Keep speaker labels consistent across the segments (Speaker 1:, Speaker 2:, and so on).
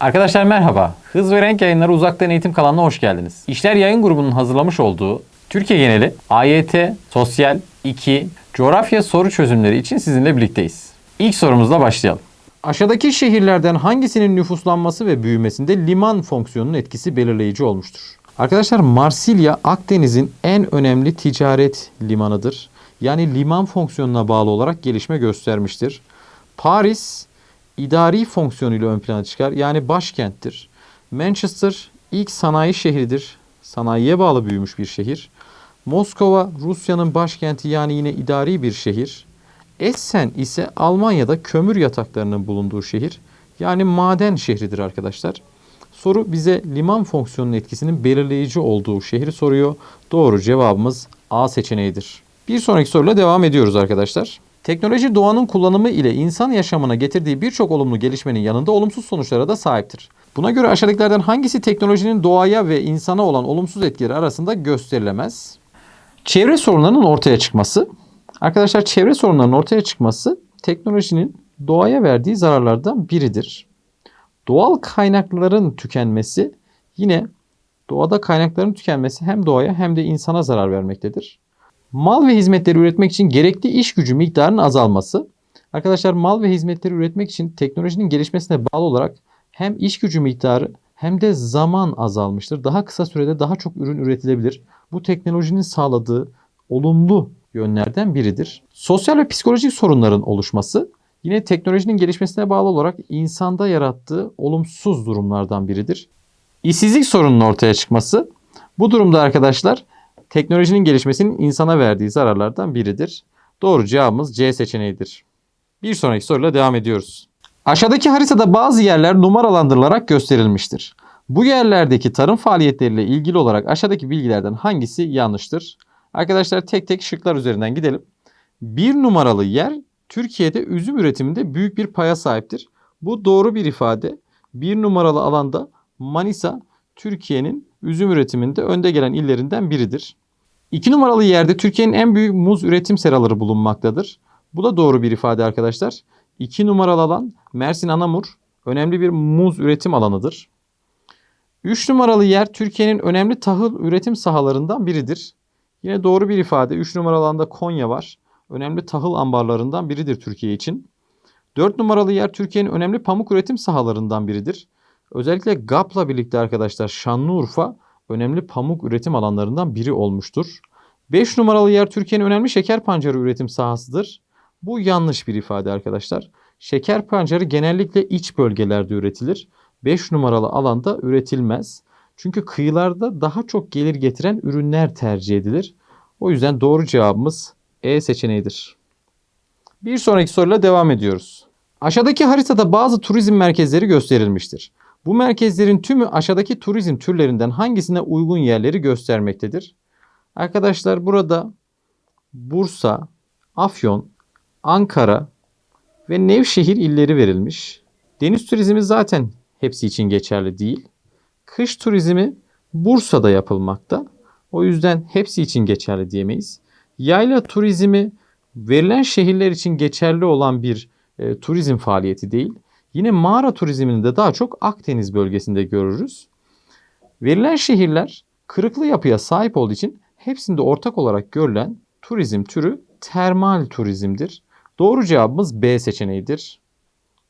Speaker 1: Arkadaşlar merhaba. Hız ve Renk yayınları uzaktan eğitim kanalına hoş geldiniz. İşler Yayın Grubu'nun hazırlamış olduğu Türkiye geneli AYT, Sosyal, 2, Coğrafya soru çözümleri için sizinle birlikteyiz. İlk sorumuzla başlayalım. Aşağıdaki şehirlerden hangisinin nüfuslanması ve büyümesinde liman fonksiyonunun etkisi belirleyici olmuştur? Arkadaşlar Marsilya Akdeniz'in en önemli ticaret limanıdır. Yani liman fonksiyonuna bağlı olarak gelişme göstermiştir. Paris idari fonksiyonuyla ön plana çıkar. Yani başkenttir. Manchester ilk sanayi şehridir. Sanayiye bağlı büyümüş bir şehir. Moskova Rusya'nın başkenti yani yine idari bir şehir. Essen ise Almanya'da kömür yataklarının bulunduğu şehir. Yani maden şehridir arkadaşlar. Soru bize liman fonksiyonunun etkisinin belirleyici olduğu şehri soruyor. Doğru cevabımız A seçeneğidir. Bir sonraki soruyla devam ediyoruz arkadaşlar. Teknoloji doğanın kullanımı ile insan yaşamına getirdiği birçok olumlu gelişmenin yanında olumsuz sonuçlara da sahiptir. Buna göre aşağıdakilerden hangisi teknolojinin doğaya ve insana olan olumsuz etkileri arasında gösterilemez? Çevre sorunlarının ortaya çıkması. Arkadaşlar çevre sorunlarının ortaya çıkması teknolojinin doğaya verdiği zararlardan biridir. Doğal kaynakların tükenmesi yine doğada kaynakların tükenmesi hem doğaya hem de insana zarar vermektedir. Mal ve hizmetleri üretmek için gerekli iş gücü miktarının azalması. Arkadaşlar mal ve hizmetleri üretmek için teknolojinin gelişmesine bağlı olarak hem iş gücü miktarı hem de zaman azalmıştır. Daha kısa sürede daha çok ürün üretilebilir. Bu teknolojinin sağladığı olumlu yönlerden biridir. Sosyal ve psikolojik sorunların oluşması yine teknolojinin gelişmesine bağlı olarak insanda yarattığı olumsuz durumlardan biridir. İşsizlik sorununun ortaya çıkması bu durumda arkadaşlar teknolojinin gelişmesinin insana verdiği zararlardan biridir. Doğru cevabımız C seçeneğidir. Bir sonraki soruyla devam ediyoruz. Aşağıdaki haritada bazı yerler numaralandırılarak gösterilmiştir. Bu yerlerdeki tarım faaliyetleriyle ilgili olarak aşağıdaki bilgilerden hangisi yanlıştır? Arkadaşlar tek tek şıklar üzerinden gidelim. Bir numaralı yer Türkiye'de üzüm üretiminde büyük bir paya sahiptir. Bu doğru bir ifade. Bir numaralı alanda Manisa Türkiye'nin üzüm üretiminde önde gelen illerinden biridir. İki numaralı yerde Türkiye'nin en büyük muz üretim seraları bulunmaktadır. Bu da doğru bir ifade arkadaşlar. İki numaralı alan Mersin Anamur önemli bir muz üretim alanıdır. Üç numaralı yer Türkiye'nin önemli tahıl üretim sahalarından biridir. Yine doğru bir ifade. Üç numaralı alanda Konya var. Önemli tahıl ambarlarından biridir Türkiye için. Dört numaralı yer Türkiye'nin önemli pamuk üretim sahalarından biridir. Özellikle GAP'la birlikte arkadaşlar Şanlıurfa önemli pamuk üretim alanlarından biri olmuştur. 5 numaralı yer Türkiye'nin önemli şeker pancarı üretim sahasıdır. Bu yanlış bir ifade arkadaşlar. Şeker pancarı genellikle iç bölgelerde üretilir. 5 numaralı alanda üretilmez. Çünkü kıyılarda daha çok gelir getiren ürünler tercih edilir. O yüzden doğru cevabımız E seçeneğidir. Bir sonraki soruyla devam ediyoruz. Aşağıdaki haritada bazı turizm merkezleri gösterilmiştir. Bu merkezlerin tümü aşağıdaki turizm türlerinden hangisine uygun yerleri göstermektedir? Arkadaşlar burada Bursa, Afyon, Ankara ve Nevşehir illeri verilmiş. Deniz turizmi zaten hepsi için geçerli değil. Kış turizmi Bursa'da yapılmakta. O yüzden hepsi için geçerli diyemeyiz. Yayla turizmi verilen şehirler için geçerli olan bir e, turizm faaliyeti değil. Yine mağara turizmini de daha çok Akdeniz bölgesinde görürüz. Verilen şehirler kırıklı yapıya sahip olduğu için hepsinde ortak olarak görülen turizm türü termal turizmdir. Doğru cevabımız B seçeneğidir.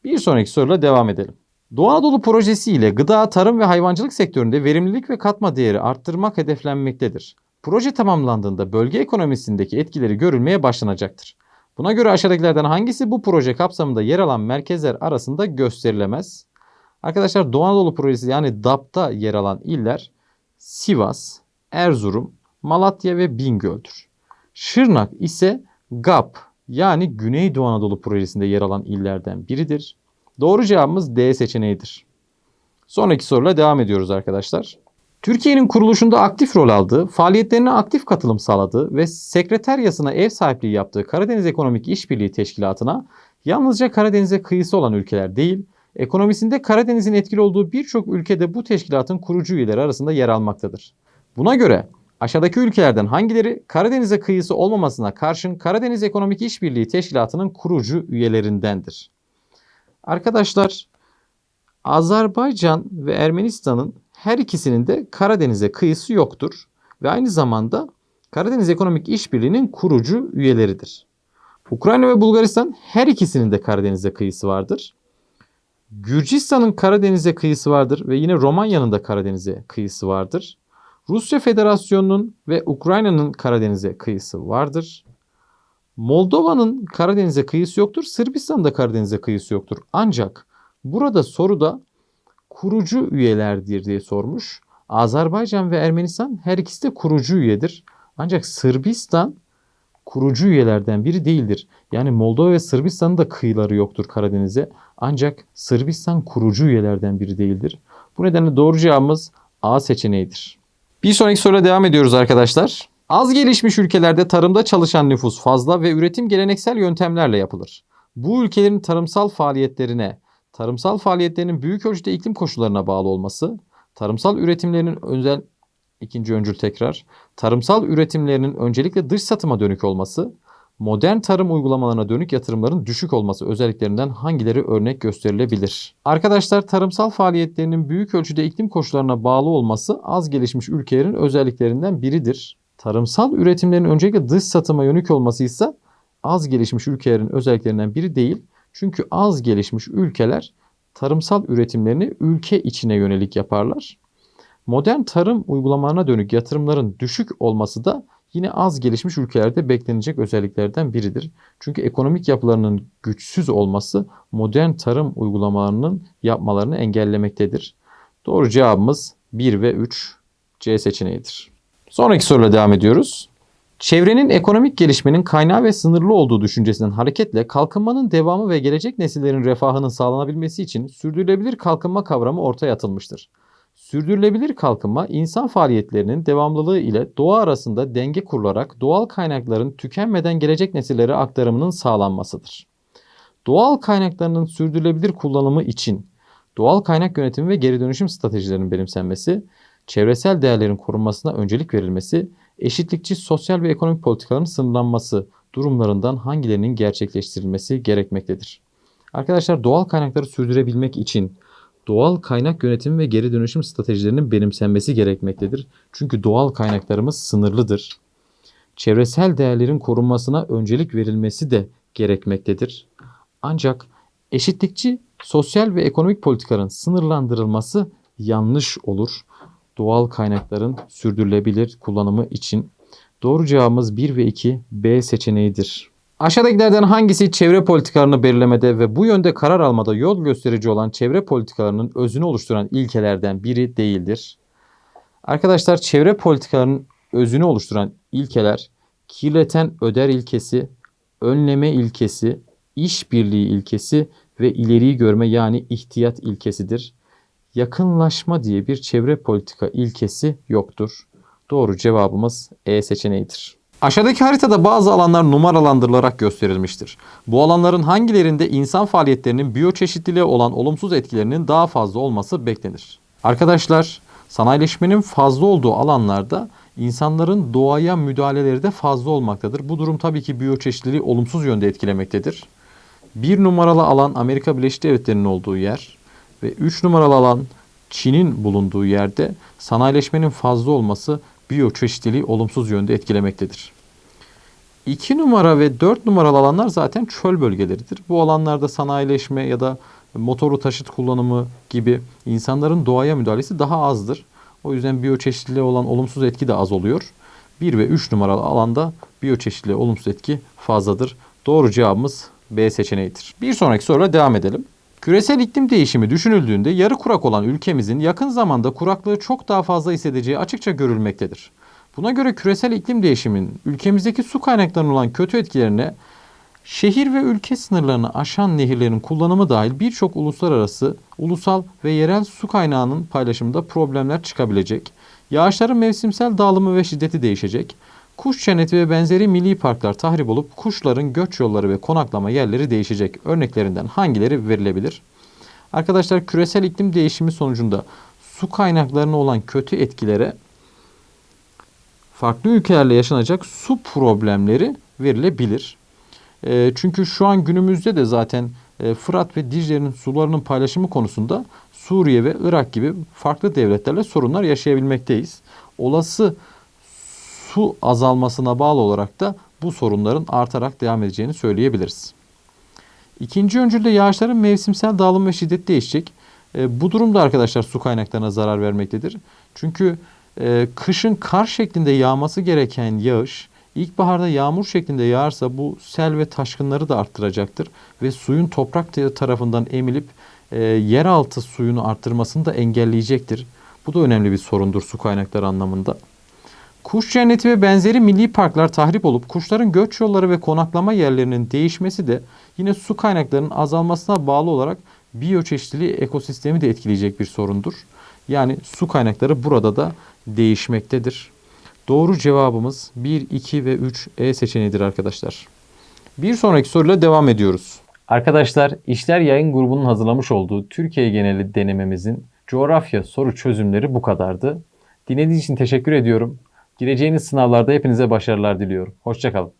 Speaker 1: Bir sonraki soruyla devam edelim. Doğu Anadolu projesi ile gıda, tarım ve hayvancılık sektöründe verimlilik ve katma değeri arttırmak hedeflenmektedir. Proje tamamlandığında bölge ekonomisindeki etkileri görülmeye başlanacaktır. Buna göre aşağıdakilerden hangisi bu proje kapsamında yer alan merkezler arasında gösterilemez? Arkadaşlar Doğu Anadolu projesi yani DAP'ta yer alan iller Sivas, Erzurum, Malatya ve Bingöl'dür. Şırnak ise GAP yani Güneydoğu Anadolu projesinde yer alan illerden biridir. Doğru cevabımız D seçeneğidir. Sonraki soruyla devam ediyoruz arkadaşlar. Türkiye'nin kuruluşunda aktif rol aldığı, faaliyetlerine aktif katılım sağladığı ve sekreteryasına ev sahipliği yaptığı Karadeniz Ekonomik İşbirliği Teşkilatı'na yalnızca Karadeniz'e kıyısı olan ülkeler değil, ekonomisinde Karadeniz'in etkili olduğu birçok ülkede bu teşkilatın kurucu üyeleri arasında yer almaktadır. Buna göre aşağıdaki ülkelerden hangileri Karadeniz'e kıyısı olmamasına karşın Karadeniz Ekonomik İşbirliği Teşkilatı'nın kurucu üyelerindendir? Arkadaşlar Azerbaycan ve Ermenistan'ın her ikisinin de Karadeniz'e kıyısı yoktur ve aynı zamanda Karadeniz Ekonomik İşbirliği'nin kurucu üyeleridir. Ukrayna ve Bulgaristan her ikisinin de Karadeniz'e kıyısı vardır. Gürcistan'ın Karadeniz'e kıyısı vardır ve yine Romanya'nın da Karadeniz'e kıyısı vardır. Rusya Federasyonu'nun ve Ukrayna'nın Karadeniz'e kıyısı vardır. Moldova'nın Karadeniz'e kıyısı yoktur. Sırbistan'ın da Karadeniz'e kıyısı yoktur. Ancak burada soruda kurucu üyelerdir diye sormuş. Azerbaycan ve Ermenistan her ikisi de kurucu üyedir. Ancak Sırbistan kurucu üyelerden biri değildir. Yani Moldova ve Sırbistan'ın da kıyıları yoktur Karadeniz'e. Ancak Sırbistan kurucu üyelerden biri değildir. Bu nedenle doğru cevabımız A seçeneğidir. Bir sonraki soruyla devam ediyoruz arkadaşlar. Az gelişmiş ülkelerde tarımda çalışan nüfus fazla ve üretim geleneksel yöntemlerle yapılır. Bu ülkelerin tarımsal faaliyetlerine, tarımsal faaliyetlerinin büyük ölçüde iklim koşullarına bağlı olması, tarımsal üretimlerinin özel ikinci öncül tekrar, tarımsal üretimlerinin öncelikle dış satıma dönük olması, modern tarım uygulamalarına dönük yatırımların düşük olması özelliklerinden hangileri örnek gösterilebilir? Arkadaşlar tarımsal faaliyetlerinin büyük ölçüde iklim koşullarına bağlı olması az gelişmiş ülkelerin özelliklerinden biridir. Tarımsal üretimlerin öncelikle dış satıma yönelik olması ise az gelişmiş ülkelerin özelliklerinden biri değil. Çünkü az gelişmiş ülkeler tarımsal üretimlerini ülke içine yönelik yaparlar. Modern tarım uygulamalarına dönük yatırımların düşük olması da yine az gelişmiş ülkelerde beklenecek özelliklerden biridir. Çünkü ekonomik yapılarının güçsüz olması modern tarım uygulamalarının yapmalarını engellemektedir. Doğru cevabımız 1 ve 3 C seçeneğidir. Sonraki soruyla devam ediyoruz. Çevrenin ekonomik gelişmenin kaynağı ve sınırlı olduğu düşüncesinden hareketle kalkınmanın devamı ve gelecek nesillerin refahının sağlanabilmesi için sürdürülebilir kalkınma kavramı ortaya atılmıştır. Sürdürülebilir kalkınma insan faaliyetlerinin devamlılığı ile doğa arasında denge kurularak doğal kaynakların tükenmeden gelecek nesillere aktarımının sağlanmasıdır. Doğal kaynaklarının sürdürülebilir kullanımı için doğal kaynak yönetimi ve geri dönüşüm stratejilerinin benimsenmesi, çevresel değerlerin korunmasına öncelik verilmesi, eşitlikçi sosyal ve ekonomik politikaların sınırlanması durumlarından hangilerinin gerçekleştirilmesi gerekmektedir. Arkadaşlar doğal kaynakları sürdürebilmek için doğal kaynak yönetimi ve geri dönüşüm stratejilerinin benimsenmesi gerekmektedir. Çünkü doğal kaynaklarımız sınırlıdır. Çevresel değerlerin korunmasına öncelik verilmesi de gerekmektedir. Ancak eşitlikçi sosyal ve ekonomik politikaların sınırlandırılması yanlış olur. Doğal kaynakların sürdürülebilir kullanımı için doğru cevabımız 1 ve 2 B seçeneğidir. Aşağıdakilerden hangisi çevre politikalarını belirlemede ve bu yönde karar almada yol gösterici olan çevre politikalarının özünü oluşturan ilkelerden biri değildir? Arkadaşlar çevre politikalarının özünü oluşturan ilkeler kirleten öder ilkesi, önleme ilkesi, işbirliği ilkesi ve ileriyi görme yani ihtiyat ilkesidir. Yakınlaşma diye bir çevre politika ilkesi yoktur. Doğru cevabımız E seçeneğidir. Aşağıdaki haritada bazı alanlar numaralandırılarak gösterilmiştir. Bu alanların hangilerinde insan faaliyetlerinin biyoçeşitliliğe olan olumsuz etkilerinin daha fazla olması beklenir? Arkadaşlar, sanayileşmenin fazla olduğu alanlarda insanların doğaya müdahaleleri de fazla olmaktadır. Bu durum tabii ki biyoçeşitliliği olumsuz yönde etkilemektedir. Bir numaralı alan Amerika Birleşik Devletleri'nin olduğu yer ve üç numaralı alan Çin'in bulunduğu yerde sanayileşmenin fazla olması biyoçeşitliliği olumsuz yönde etkilemektedir. 2 numara ve 4 numaralı alanlar zaten çöl bölgeleridir. Bu alanlarda sanayileşme ya da motoru taşıt kullanımı gibi insanların doğaya müdahalesi daha azdır. O yüzden biyoçeşitliliğe olan olumsuz etki de az oluyor. 1 ve 3 numaralı alanda biyoçeşitliliğe olumsuz etki fazladır. Doğru cevabımız B seçeneğidir. Bir sonraki soruyla devam edelim. Küresel iklim değişimi düşünüldüğünde yarı kurak olan ülkemizin yakın zamanda kuraklığı çok daha fazla hissedeceği açıkça görülmektedir. Buna göre küresel iklim değişiminin ülkemizdeki su kaynaklarının olan kötü etkilerine şehir ve ülke sınırlarını aşan nehirlerin kullanımı dahil birçok uluslararası, ulusal ve yerel su kaynağının paylaşımında problemler çıkabilecek. Yağışların mevsimsel dağılımı ve şiddeti değişecek. Kuş cenneti ve benzeri milli parklar tahrip olup kuşların göç yolları ve konaklama yerleri değişecek. Örneklerinden hangileri verilebilir? Arkadaşlar küresel iklim değişimi sonucunda su kaynaklarına olan kötü etkilere farklı ülkelerle yaşanacak su problemleri verilebilir. E, çünkü şu an günümüzde de zaten
Speaker 2: e, Fırat ve Dicle'nin sularının paylaşımı konusunda Suriye ve Irak gibi farklı devletlerle sorunlar yaşayabilmekteyiz. Olası su azalmasına bağlı olarak da bu sorunların artarak devam edeceğini söyleyebiliriz. İkinci öncülde yağışların mevsimsel dağılım ve şiddet değişecek. E, bu durumda arkadaşlar su kaynaklarına zarar vermektedir. Çünkü e, kışın kar şeklinde yağması gereken yağış ilkbaharda yağmur şeklinde yağarsa bu sel ve taşkınları da arttıracaktır. Ve suyun toprak tarafından emilip e, yeraltı suyunu arttırmasını da engelleyecektir. Bu da önemli bir sorundur su kaynakları anlamında. Kuş cenneti ve benzeri milli parklar tahrip olup kuşların göç yolları ve konaklama yerlerinin değişmesi de yine su kaynaklarının azalmasına bağlı olarak biyoçeşitliliği ekosistemi de etkileyecek bir sorundur. Yani su kaynakları burada da değişmektedir. Doğru cevabımız 1, 2 ve 3 E seçeneğidir arkadaşlar. Bir sonraki soruyla devam ediyoruz.
Speaker 1: Arkadaşlar İşler Yayın grubunun hazırlamış olduğu Türkiye geneli denememizin coğrafya soru çözümleri bu kadardı. Dinlediğiniz için teşekkür ediyorum. Gireceğiniz sınavlarda hepinize başarılar diliyorum. Hoşçakalın.